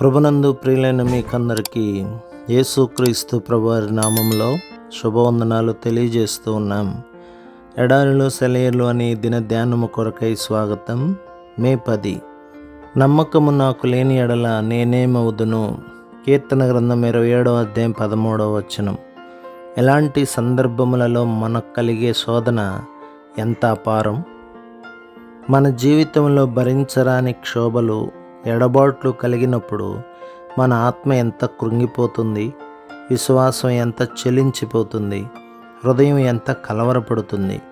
ప్రభునందు ప్రియులైన మీకందరికీ యేసుక్రీస్తు ప్రభువారి నామంలో శుభవందనాలు తెలియజేస్తూ ఉన్నాం. ఎడారిలో సెలయర్లు అనే దిన ధ్యానము కొరకై స్వాగతం మే పది. నమ్మకము నాకు లేని ఎడల నేనేమవుదును? కీర్తన గ్రంథం ఇరవై ఏడవ అధ్యాయం పదమూడవ వచనం. ఎలాంటి సందర్భములలో మనకు కలిగే శోధన ఎంత అపారం? మన జీవితంలో భరించరాని క్షోభలు ఎడబాట్లు కలిగినప్పుడు మన ఆత్మ ఎంత కృంగిపోతుంది విశ్వాసం ఎంత చెలించిపోతుంది హృదయం ఎంత కలవరపడుతుంది.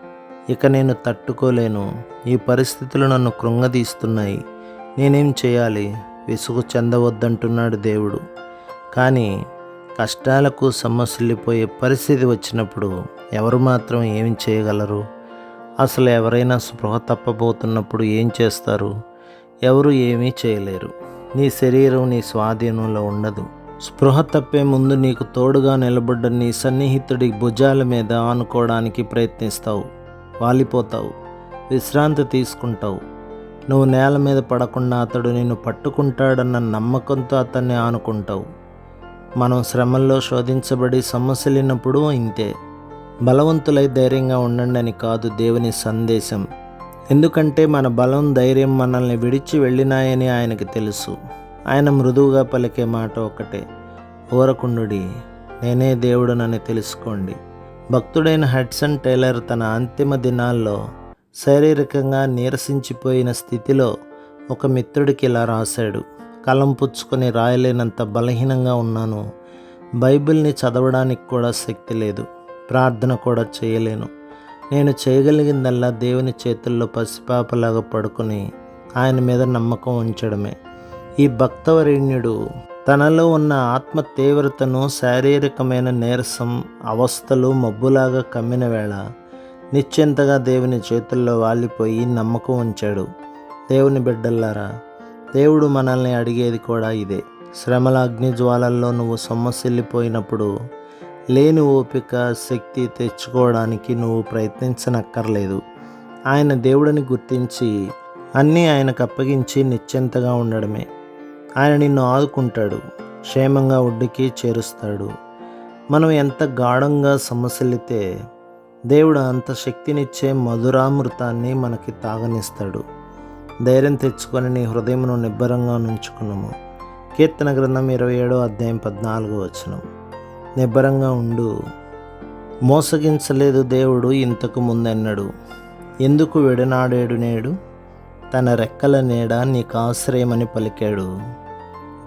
ఇక నేను తట్టుకోలేను. ఈ పరిస్థితులు నన్ను కృంగదీస్తున్నాయి. నేనేం చేయాలి? విసుగు చెందవద్దంటున్నాడు దేవుడు. కానీ కష్టాలకు సమస్యలిపోయే పరిస్థితి వచ్చినప్పుడు ఎవరు మాత్రం ఏమి చేయగలరు? అసలు ఎవరైనా స్పృహ తప్పబోతున్నప్పుడు ఏం చేస్తారు? ఎవరు ఏమీ చేయలేరు. నీ శరీరం నీ స్వాధీనంలో ఉండదు. స్పృహ తప్పే ముందు నీకు తోడుగా నిలబడ్డ నీ సన్నిహితుడి భుజాల మీద ఆనుకోవడానికి ప్రయత్నిస్తావు. వాలిపోతావు. విశ్రాంతి తీసుకుంటావు. నువ్వు నేల మీద పడకుండా అతడు నిన్ను పట్టుకుంటాడన్న నమ్మకంతో అతన్ని ఆనుకుంటావు. మనం శ్రమల్లో శోధించబడి సమస్యలున్నప్పుడు ఇంతే. బలవంతులై ధైర్యంగా ఉండండి అని కాదు దేవుని సందేశం. ఎందుకంటే మన బలం ధైర్యం మనల్ని విడిచి వెళ్ళినాయని ఆయనకి తెలుసు. ఆయన మృదువుగా పలికే మాట ఒకటే ఓరకుండుడి నేనే దేవుడునని తెలుసుకోండి. భక్తుడైన హడ్సన్ టైలర్ తన అంతిమ దినాల్లో శారీరకంగా నీరసించిపోయిన స్థితిలో ఒక మిత్రుడికి ఇలా రాశాడు కలం పుచ్చుకొని రాయలేనంత బలహీనంగా ఉన్నాను. బైబిల్ని చదవడానికి కూడా శక్తి లేదు. ప్రార్థన కూడా చేయలేను. నేను చేయగలిగిందల్లా దేవుని చేతుల్లో పసిపాపలాగా పడుకొని ఆయన మీద నమ్మకం ఉంచడమే. ఈ భక్తవరేణ్యుడు తనలో ఉన్న ఆత్మ తీవ్రతను శారీరకమైన నీరసం అవస్థలు మబ్బులాగా కమ్మిన వేళ నిశ్చింతగా దేవుని చేతుల్లో వాలిపోయి నమ్మకం ఉంచాడు. దేవుని బిడ్డల్లారా దేవుడు మనల్ని అడిగేది కూడా ఇదే. శ్రమల అగ్ని జ్వాలల్లో నువ్వు సొమ్మసిల్లిపోయినప్పుడు లేని ఓపిక శక్తి తెచ్చుకోవడానికి నువ్వు ప్రయత్నించనక్కర్లేదు. ఆయన దేవుడిని గుర్తించి అన్నీ ఆయనకు అప్పగించి నిశ్చింతగా ఉండడమే. ఆయన నిన్ను ఆదుకుంటాడు క్షేమంగా ఒడ్డుకి చేరుస్తాడు. మనం ఎంత గాఢంగా సమస్యలితే దేవుడు అంత శక్తినిచ్చే మధురామృతాన్ని మనకి తాగనిస్తాడు. ధైర్యం తెచ్చుకొని నీ హృదయమును నిబ్బరంగా నుంచుకున్నాము కీర్తన గ్రంథం ఇరవై ఏడో అధ్యాయం పద్నాలుగు వచనం. నిబ్బరంగా ఉండు. మోసగించలేదు దేవుడు ఇంతకు ముందన్నాడు. ఎందుకు విడనాడాడు నేడు? తన రెక్కల నీడ నీకు ఆశ్రయమని పలికాడు.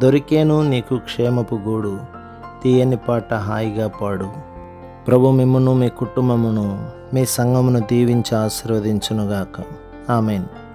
దొరికేను నీకు క్షేమపు గూడు. తీయని పాట హాయిగా పాడు. ప్రభు మిమ్మును మీ కుటుంబమును మీ సంఘమును దీవించి ఆశీర్వదించునుగాక. ఆమెను.